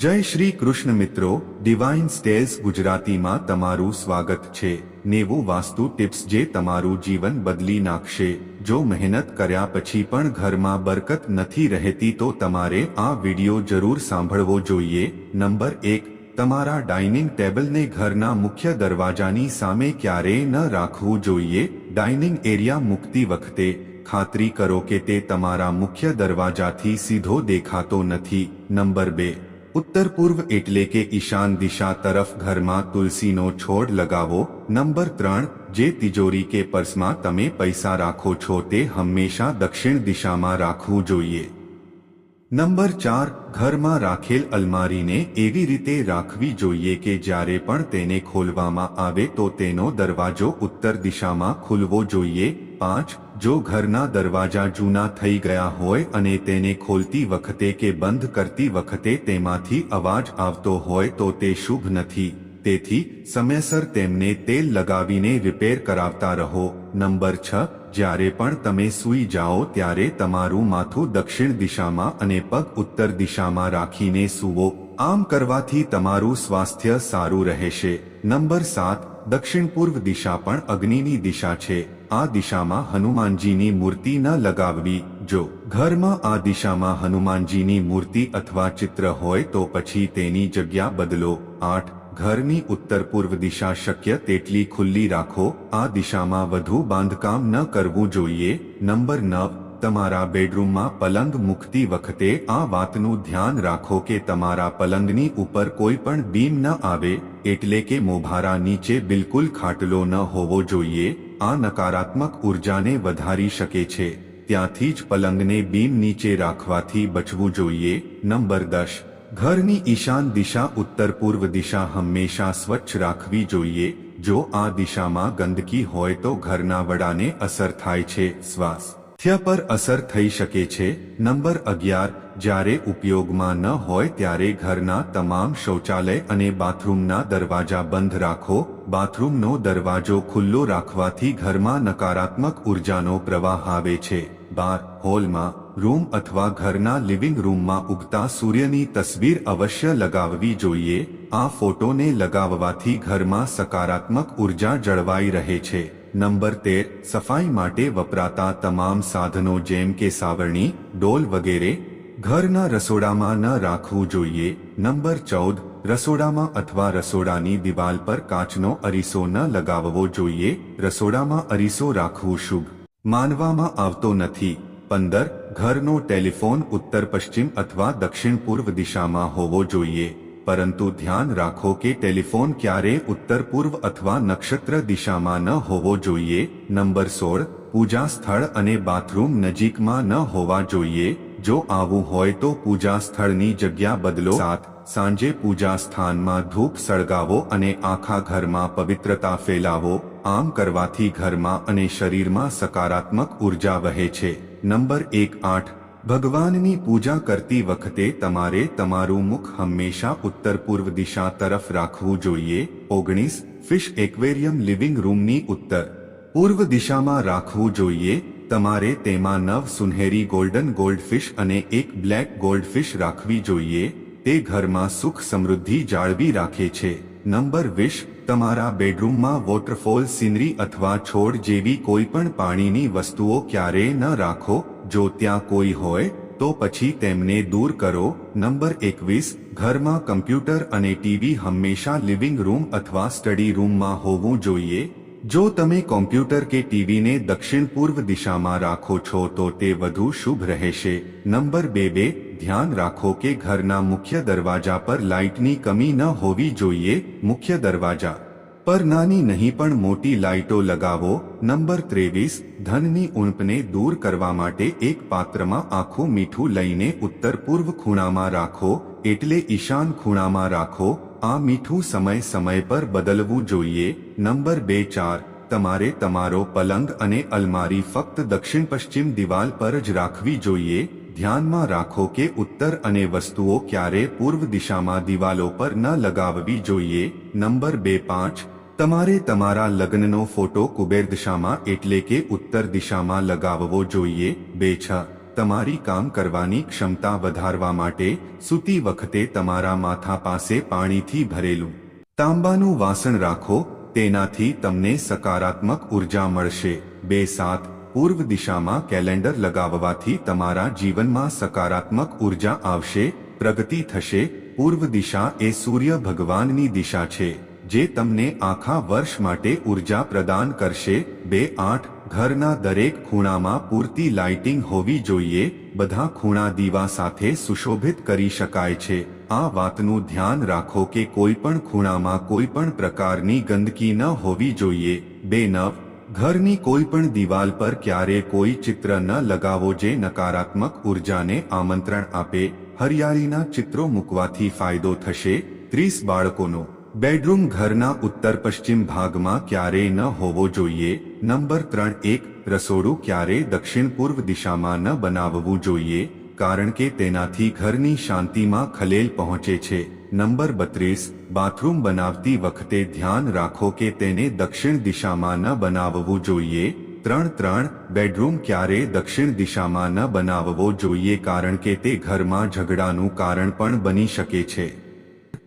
જય શ્રી કૃષ્ણ મિત્રો ડિવાઇન સ્ટેલ્સ ગુજરાતીમાં તમારું સ્વાગત છે. નેવું વાસ્તુ ટિપ્સ જે તમારું જીવન બદલી નાખશે. જો મહેનત કર્યા પછી પણ ઘરમાં બરકત નથી રહેતી તો તમારે આ વિડિયો જરૂર સાંભળવો જોઈએ. નંબર એક, તમારા ડાઇનિંગ ટેબલને ઘરના મુખ્ય દરવાજાની સામે ક્યારેય ન રાખવું જોઈએ. ડાઇનિંગ એરિયા મૂકતી વખતે ખાતરી કરો કે તે તમારા મુખ્ય દરવાજાથી સીધો દેખાતો નથી. નંબર બે ઉત્તર પૂર્વ એટલે કે ઈશાન દિશા તરફ ઘરમાં તુલસીનો છોડ લગાવો નંબર ત્રણ જે તિજોરી કે પર્સમાં તમે પૈસા રાખો છો તે હંમેશા દક્ષિણ દિશામાં રાખવું જોઈએ નંબર ચાર ઘરમાં રાખેલ અલમારીને એવી રીતે રાખવી જોઈએ કે જ્યારે પણ તેને ખોલવામાં આવે તો તેનો દરવાજો ઉત્તર દિશામાં ખુલવો જોઈએ પાંચ જો ઘરના દરવાજા જૂના થઈ ગયા હોય અને તેને ખોલતી વખતે કે બંધ કરતી વખતે તેમાંથી અવાજ આવતો હોય તો તે શુભ નથી. તેથી, સમયસર તેમને તેલ લગાવીને રિપેર કરાવતા રહો. નંબર છ, જ્યારે પણ તમે સૂઈ જાઓ ત્યારે તમારું માથું દક્ષિણ દિશામાં અને પગ ઉત્તર દિશામાં રાખીને સૂવો. આમ કરવાથી તમારું સ્વાસ્થ્ય સારું રહેશે. નંબર સાત, દક્ષિણ પૂર્વ દિશા પણ અગ્નિની દિશા છે. આ દિશામાં હનુમાનજીની મૂર્તિ ન લગાવવી. જો ઘરમાં આ દિશામાં હનુમાનજીની મૂર્તિ અથવા ચિત્ર હોય તો પછી તેની જગ્યા બદલો. આઠ. ઘરની ઉત્તર પૂર્વ દિશા શક્ય તેટલી ખુલ્લી રાખો. આ દિશામાં વધુ બાંધકામ ન કરવું જોઈએ. નંબર નવ. તમારા બેડરૂમમાં પલંગ મૂકતી વખતે આ વાતનું ધ્યાન રાખો કે તમારા પલંગની ઉપર કોઈ પણ બીમ ન આવે. એટલે કે મોભારા નીચે બિલકુલ ખાટલો ન હોવો જોઈએ આ નકારાત્મક ઉર્જાને વધારી શકે છે ત્યાંથી જ પલંગને બીમ નીચે રાખવાથી બચવું જોઈએ નંબર દસ ઘરની ઈશાન દિશા ઉત્તર પૂર્વ દિશા હંમેશા સ્વચ્છ રાખવી જોઈએ જો આ દિશામાં ગંદકી હોય તો ઘરના વડાને અસર થાય છે શ્વાસ થ્ય પર અસર થઈ શકે છે નંબર અગિયાર જ્યારે ઉપયોગમાં ન હોય ત્યારે ઘરના તમામ શૌચાલય અને બાથરૂમના દરવાજા બંધ રાખો. બાથરૂમનો દરવાજો ખુલ્લો રાખવાથી ઘરમાં નકારાત્મક ઉર્જાનો પ્રવાહ આવે છે. બાર, હોલમાં રૂમ અથવા ઘરના લિવિંગ રૂમમાં ઉગતા સૂર્યની તસવીર અવશ્ય લગાવવી જોઈએ. આ ફોટોને લગાવવાથી ઘરમાં સકારાત્મક ઊર્જા જળવાઈ રહે છે. નંબર તેર, સફાઈ માટે વપરાતા તમામ સાધનો જેમ કે સાવરણી, ડોલ વગેરે ઘરના રસોડામાં ન રાખવું જોઈએ. નંબર ચૌદ, રસોડામાં અથવા રસોડાની દિવાલ પર કાચનો અરીસો ન લગાવવો જોઈએ. રસોડામાં અરીસો રાખવું શુભ. માનવામાં આવતો નથી. પંદર, ઘરનો ટેલિફોન ઉત્તર પશ્ચિમ અથવા દક્ષિણ પૂર્વ દિશામાં હોવો જોઈએ. પરંતુ ધ્યાન રાખો કે ટેલિફોન ક્યારે ઉત્તર પૂર્વ અથવા નક્ષત્ર દિશામાં ન હોવો જોઈએ. નંબર સોળ, પૂજા સ્થળ અને બાથરૂમ નજીકમાં ન હોવા જોઈએ. જો આવું હોય તો પૂજા સ્થળની જગ્યા બદલો. સાત, સાંજે પૂજા સ્થાનમાં ધૂપ સળગાવો અને આખા ઘરમાં પવિત્રતા ફેલાવો. આમ કરવાથી ઘરમાં અને શરીરમાં સકારાત્મક ઊર્જા વહે છે. નંબર એક, આઠ, ભગવાનની પૂજા કરતી વખતે તમારે તમારું મુખ હંમેશા ઉત્તર પૂર્વ દિશા તરફ રાખવું જોઈએ. ઓગણીસ, ફિશ એક્વેરિયમ લિવિંગ રૂમની ઉત્તર પૂર્વ દિશામાં રાખવું જોઈએ. તમારે તેમાં નવ સુનહેરી ગોલ્ડન ગોલ્ડફિશ અને એક બ્લેક ગોલ્ડફિશ રાખવી જોઈએ. તે ઘરમાં સુખ સમૃદ્ધિ જાળવી રાખે છે. નંબર વીસ તમારા બેડરૂમમાં વોટરફોલ સીનરી અથવા છોડ જેવી કોઈ પણ પાણીની વસ્તુઓ ક્યારેય ન રાખો. જો ત્યાં કોઈ હોય, તો પછી તેમને દૂર કરો. નંબર એકવીસ, ઘરમાં કમ્પ્યુટર અને ટીવી હંમેશા લિવિંગ રૂમ અથવા સ્ટડી રૂમમાં હોવું જોઈએ. જો તમે કોમ્પ્યુટર કે ટીવીને દક્ષિણ પૂર્વ દિશામાં રાખો છો તો તે વધુ શુભ રહેશે. નંબર બે બે, ધ્યાન રાખો કે ઘરના મુખ્ય દરવાજા પર લાઇટની કમી ન હોવી જોઈએ. મુખ્ય દરવાજા પર નાની નહીં પણ મોટી લાઇટો લગાવો. નંબર ત્રેવીસ, ધનની ઉણપને દૂર કરવા માટે એક પાત્રમાં આખું મીઠું લઈને ઉત્તર પૂર્વ ખૂણામાં રાખો. એટલે ઈશાન ખૂણામાં રાખો. આ મીઠું સમય સમય પર બદલવું જોઈએ. નંબર બે ચાર. તમારે તમારો પલંગ અને અલમારી ફક્ત દક્ષિણ પશ્ચિમ દિવાલ પર જ રાખવી જોઈએ. ધ્યાનમાં રાખો કે ઉત્તર અને વસ્તુઓ ક્યારે પૂર્વ દિશામાં દિવાલો પર ન લગાવવી જોઈએ. નંબર બે પાંચ. તમારે તમારા લગ્નનો ફોટો કુબેર દિશામાં એટલે કે ઉત્તર દિશામાં લગાવવો જોઈએ. બે છ. તમારી કામ કરવાની ક્ષમતા વધારવા માટે સૂતી વખતે તમારા માથા પાસે પાણીથી ભરેલું તાંબાનું વાસણ રાખો, તેનાથી તમને સકારાત્મક ઊર્જા મળશે. બે સાત, પૂર્વ દિશામાં કેલેન્ડર લગાવવાથી તમારા જીવનમાં સકારાત્મક ઊર્જા આવશે, પ્રગતિ થશે. પૂર્વ દિશા એ સૂર્ય ભગવાનની દિશા છે, જે તમને આખા વર્ષ માટે ઊર્જા પ્રદાન કરશે. બે આઠ ઘરના દરેક ખૂણામાં પૂરતી લાઇટિંગ હોવી જોઈએ, બધા ખૂણા દીવા સાથે સુશોભિત કરી શકાય છે. આ વાતનું ધ્યાન રાખો કે કોઈ પણ ખૂણામાં કોઈ પણ પ્રકારની ગંદકી ન હોવી જોઈએ. બે નવ, ઘરની કોઈ પણ દિવાલ પર ક્યારે કોઈ ચિત્ર ન લગાવો જે નકારાત્મક ઉર્જાને આમંત્રણ આપે. હરિયાળીના ચિત્રો મૂકવાથી ફાયદો થશે. ત્રીસ બાળકોનો, બેડરૂમ ઘરના ઉત્તર પશ્ચિમ ભાગમાં ક્યારેય ન હોવો જોઈએ. નંબર ત્રણ એક, રસોડું ક્યારેય દક્ષિણ પૂર્વ દિશામાં ન બનાવવું જોઈએ, કારણ કે તેનાથી ઘરની શાંતિમાં ખલેલ પહોંચે છે. નંબર બત્રીસ, બાથરૂમ બનાવતી વખતે ધ્યાન રાખો કે તેને દક્ષિણ દિશામાં ન બનાવવું જોઈએ. ત્રણ ત્રણ, બેડરૂમ ક્યારેય દક્ષિણ દિશામાં ન બનાવવો જોઈએ કારણ કે તે ઘરમાં ઝઘડાનું કારણ પણ બની શકે છે.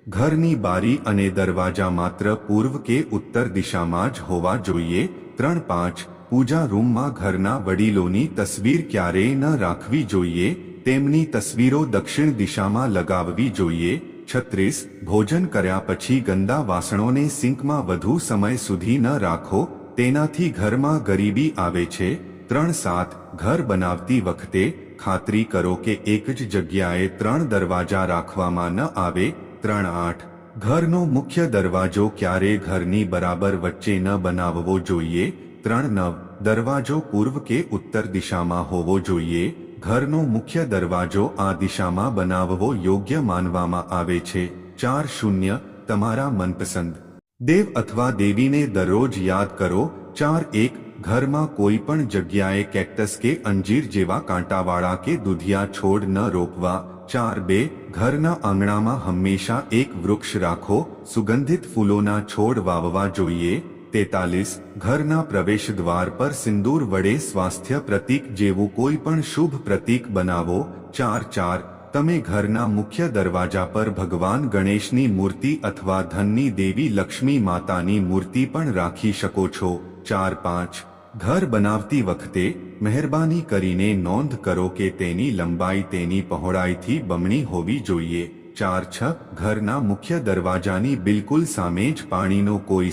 ઘરની બારી અને દરવાજા માત્ર પૂર્વ કે ઉત્તર દિશામાં જ હોવા જોઈએ ત્રણ પાંચ, પૂજા રૂમમાં ઘરના વડીલોની તસવીર ક્યારેય ન રાખવી જોઈએ, તેમની તસવીરો દક્ષિણ દિશામાં લગાવવી જોઈએ. છત્રીસ, ભોજન કર્યા પછી ગંદા વાસણોને સિંકમાં વધુ સમય સુધી ન રાખો, તેનાથી ઘરમાં ગરીબી આવે છે. ત્રણ સાત, ઘર બનાવતી વખતે ખાતરી કરો કે એક જ જગ્યાએ ત્રણ દરવાજા રાખવામાં ન આવે. ત્રણ આઠ ઘરનો મુખ્ય દરવાજો ક્યારે ઘરની બરાબર વચ્ચે ન બનાવવો જોઈએ. ત્રણ નવ દરવાજો પૂર્વ કે ઉત્તર દિશામાં હોવો જોઈએ. ઘરનો મુખ્ય દરવાજો આ દિશામાં બનાવવો યોગ્ય માનવામાં આવે છે. ચાર શૂન્ય, તમારા મનપસંદ. દેવ અથવા દેવીને દરરોજ યાદ કરો. ચાર એક, ઘરમાં કોઈ પણ જગ્યાએ કેક્ટસ કે અંજીર જેવા કાંટાવાળા કે દુધિયા છોડ ન રોપવા. ચાર બે ઘરના આંગણામાં હંમેશા એક વૃક્ષ રાખો, સુગંધિત ફૂલોના છોડ વાવવા જોઈએ, તેતાલીસ, ઘરના પ્રવેશ દ્વાર પર સિંદૂર વડે સ્વાસ્થ્ય પ્રતીક જેવું કોઈ પણ શુભ પ્રતીક બનાવો, ચાર ચાર, તમે ઘરના મુખ્ય દરવાજા પર ભગવાન ગણેશની મૂર્તિ અથવા ધનની દેવી લક્ષ્મી માતાની મૂર્તિ પણ રાખી શકો છો, ચાર પાંચ ઘર બનાવતી વખતે મહેરબાની કરીને નોંધ કરો કે તેની લંબાઈ તેની પહોળાઈથી બમણી હોવી જોઈએ. ચાર છ, ઘરના મુખ્ય દરવાજાની બિલકુલ સામે જ પાણીનો કોઈ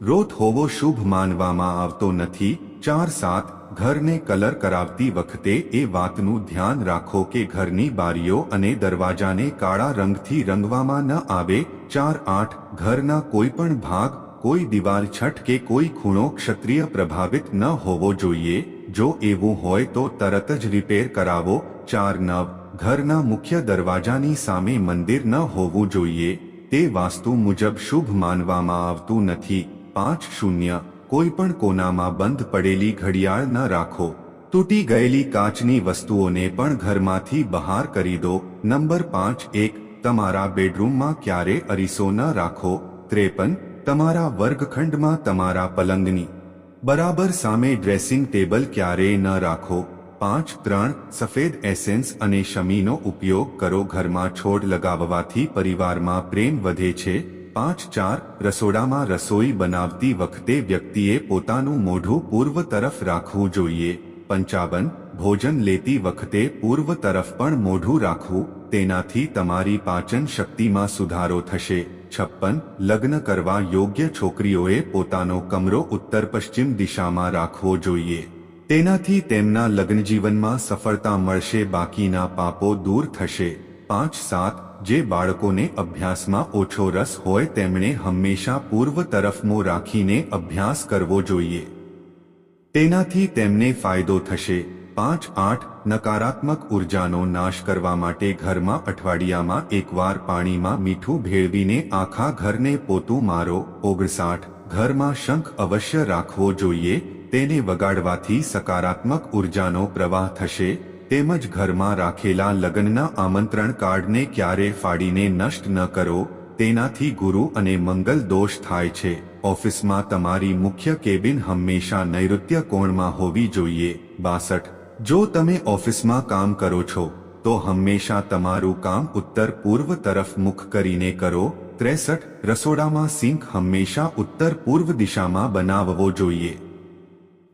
રોત હોવો શુભ માનવામાં આવતો નથી. ચાર સાત, ઘરને કલર કરાવતી વખતે એ વાતનું ધ્યાન રાખો કે ઘરની બારીઓ અને દરવાજાને કાળા રંગથી રંગવામાં ન આવે. ચાર આઠ, ઘરના કોઈ પણ ભાગ કોઈ દિવાલ છઠ કે કોઈ ખૂણો ક્ષત્રિય પ્રભાવિત ન હોવો જોઈએ. જો એવું હોય તો તરત જ રિપેર કરાવો. ચાર નવ, ઘરના મુખ્ય દરવાજાની સામે મંદિર ન હોવું જોઈએ. તે વાસ્તુ મુજબ શુભ માનવામાં આવતું નથી. પાંચ શૂન્ય, કોઈ પણ કોનામાં બંધ પડેલી ઘડિયાળ ન રાખો. તૂટી ગયેલી કાચની વસ્તુઓને પણ ઘરમાંથી બહાર કરી દો. નંબર પાંચ એક, તમારા બેડરૂમમાં ક્યારે અરીસો ન રાખો. ત્રેપન તમારા વર્ગખંડમાં તમારા પલંગની. બરાબર સામે ડ્રેસિંગ ટેબલ ક્યારેય ન રાખો. પાંચ, ત્રણ, સફેદ એસેન્સ અને શમીનો ઉપયોગ કરો. ઘરમાં છોડ લગાવવાથી પરિવારમાં પ્રેમ વધે છે. પાંચ, ચાર, રસોડામાં રસોઈ બનાવતી વખતે વ્યક્તિએ પોતાનું મોઢું પૂર્વ તરફ રાખવું જોઈએ. પંચાવન, ભોજન લેતી વખતે પૂર્વ તરફ પણ મોઢું રાખવું. તેનાથી તમારી પાચન શક્તિમાં સુધારો થશે. છપ્પન, લગ્ન કરવા યોગ્ય છોકરીઓએ પોતાનો કમરો ઉત્તર પશ્ચિમ દિશામાં રાખવો જોઈએ. તેનાથી તેમના લગ્નજીવનમાં સફળતા મળશે, બાકીના પાપો દૂર થશે. પાંચ સાત, જે બાળકોને અભ્યાસમાં ઓછો રસ હોય તેમણે હંમેશા પૂર્વ તરફ મોં રાખીને અભ્યાસ કરવો જોઈએ. તેનાથી તેમને ફાયદો થશે. પાંચ આઠ નકારાત્મક ઉર્જાનો નાશ કરવા માટે ઘરમાં અઠવાડિયામાં એકવાર પાણીમાં મીઠું ભેળવીને આખા ઘરને પોતું મારો. ઓગણસાઠ ઘરમાં શંખ અવશ્ય રાખવો જોઈએ, તેને વગાડવાથી સકારાત્મક ઉર્જાનો પ્રવાહ થશે, તેમજ ઘરમાં રાખેલા લગ્નના આમંત્રણ કાર્ડને ક્યારે ફાડીને નષ્ટ ન કરો, તેનાથી ગુરુ અને મંગલ દોષ થાય છે. ઓફિસમાં તમારી મુખ્ય કેબિન હંમેશા નૈઋત્ય કોણમાં હોવી જોઈએ. બાસઠ જો તમે ઓફિસમાં કામ કરો છો, તો હંમેશા તમારું કામ ઉત્તર પૂર્વ તરફ મુખ કરીને કરો. ત્રેસઠ, રસોડામાં સિંક હંમેશા ઉત્તર પૂર્વ દિશામાં બનાવવો જોઈએ.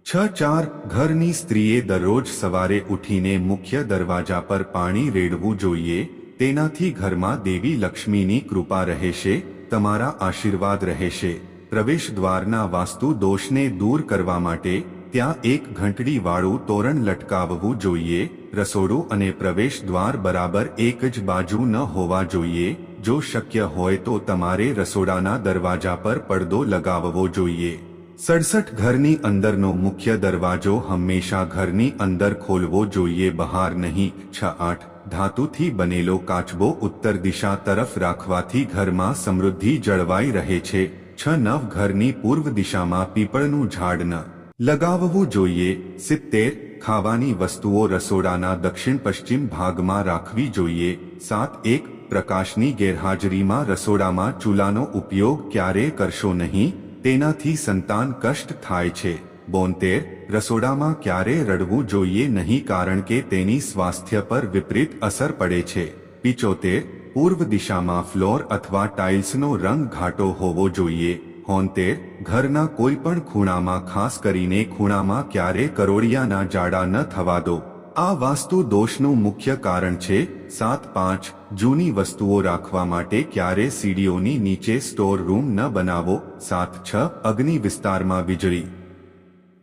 છ ચાર, ઘરની સ્ત્રીએ દરરોજ સવારે ઉઠીને મુખ્ય દરવાજા પર પાણી રેડવું જોઈએ. તેનાથી ઘરમાં દેવી લક્ષ્મીની કૃપા રહેશે, તમારા આશીર્વાદ રહેશે. પ્રવેશ દ્વારના વાસ્તુ દોષને દૂર કરવા માટે ત્યાં એક ઘંટડી વાળું તોરણ લટકાવવું જોઈએ, રસોડું અને પ્રવેશ દ્વાર બરાબર એક જ બાજુ ન હોવા જોઈએ, જો શક્ય હોય તો તમારે રસોડાના દરવાજા પર પડદો લગાવવો જોઈએ. સડસઠ ઘરની અંદરનો મુખ્ય દરવાજો હંમેશા ઘરની અંદર ખોલવો જોઈએ, બહાર નહીં. છ આઠ. ધાતુથી બનેલો કાચબો ઉત્તર દિશા તરફ રાખવાથી ઘરમાં સમૃદ્ધિ જળવાઈ રહે છે. છ નવ ઘરની પૂર્વ દિશામાં પીપળનું ઝાડ ન લગાવવું જોઈએ. સિત્તેર ખાવાની વસ્તુઓ રસોડાના દક્ષિણ પશ્ચિમ ભાગમાં રાખવી જોઈએ. સાત એક પ્રકાશની ગેરહાજરીમાં રસોડામાં ચૂલાનો ઉપયોગ ક્યારેય કરશો નહીં? તેનાથી સંતાન કષ્ટ થાય છે. બોતેર રસોડામાં ક્યારે રડવું જોઈએ નહીં કારણ કે તેની સ્વાસ્થ્ય પર વિપરીત અસર પડે છે. પિચોતેર પૂર્વ દિશામાં ફ્લોર અથવા ટાઇલ્સનો રંગ ઘાટો હોવો જોઈએ. હોનતેર ઘરના કોઈ પણ ખૂણામાં ખાસ કરીને ખૂણામાં ક્યારે કરોડિયાના જાડા ન થવા દો. આ વાસ્તુ દોષનું મુખ્ય કારણ છે સાત પાંચ જૂની વસ્તુઓ રાખવા માટે ક્યારે સીડીઓની નીચે સ્ટોર રૂમ ન બનાવો. સાત છ અગ્નિ વિસ્તારમાં વીજળી.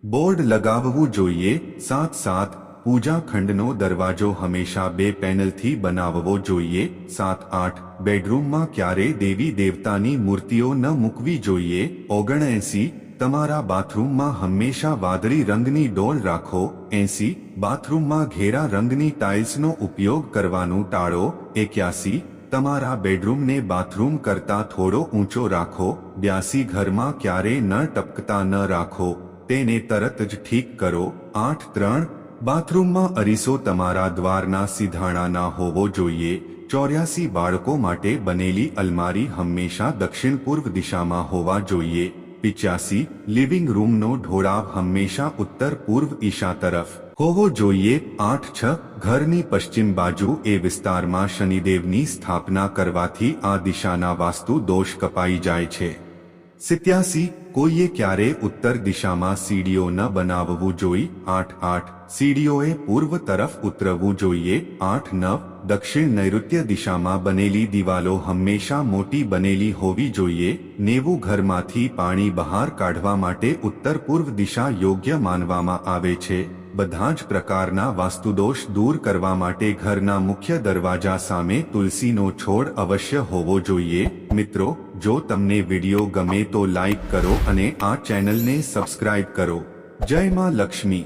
બોર્ડ લગાવવું જોઈએ. સાત સાત પૂજા ખંડનો દરવાજો હંમેશા બે પેનલથી બનાવવો જોઈએ સાત આઠ બેડરૂમમાં ક્યારે દેવી દેવતાની મૂર્તિઓ ન મૂકવી જોઈએ ઓગણએંસી તમારા બાથરૂમમાં હંમેશા વાદળી રંગની ડોલ રાખો એંસી બાથરૂમમાં ઘેરા રંગની ટાઇલ્સનો ઉપયોગ કરવાનું ટાળો એક્યાસી તમારા બેડરૂમને બાથરૂમ કરતા થોડો ઊંચો રાખો બ્યાસી ઘરમાં ક્યારે ન ટપકતા ન રાખો તેને તરત જ ઠીક કરો આઠ ત્રણ બાથરૂમમાં અરીસો તમારા દ્વારના સીધાણા ના હોવો જોઈએ. ચોર્યાસી બાળકો માટે બનેલી અલમારી હંમેશા દક્ષિણ પૂર્વ દિશામાં હોવા જોઈએ. પિચ્યાસી, લિવિંગ રૂમનો ઢોળાવ હંમેશા ઉત્તર પૂર્વ ઈશા તરફ હોવો જોઈએ. આઠ છ, ઘરની પશ્ચિમ બાજુ એ વિસ્તારમાં શનિદેવની સ્થાપના કરવાથી આ દિશાના વાસ્તુ દોષ કપાઈ જાય છે. સિત્યાસી કોઈએ ક્યારે ઉત્તર દિશામાં સીડીઓ ન બનાવવું જોઈ આઠ આઠ સીડીઓએ પૂર્વ તરફ ઉતરવું જોઈએ આઠ નવ દક્ષિણ નૈઋત્ય દિશામાં બનેલી દિવાલો હંમેશા મોટી બનેલી હોવી જોઈએ નેવું ઘરમાંથી પાણી બહાર કાઢવા માટે ઉત્તર પૂર્વ દિશા યોગ્ય માનવામાં આવે છે બધા જ પ્રકારના વાસ્તુદોષ દૂર કરવા માટે ઘરના મુખ્ય દરવાજા સામે તુલસીનો છોડ અવશ્ય હોવો જોઈએ મિત્રો જો તમને વિડિયો ગમે તો લાઈક કરો અને આ ચેનલને સબસ્ક્રાઇબ કરો. જય માં લક્ષ્મી.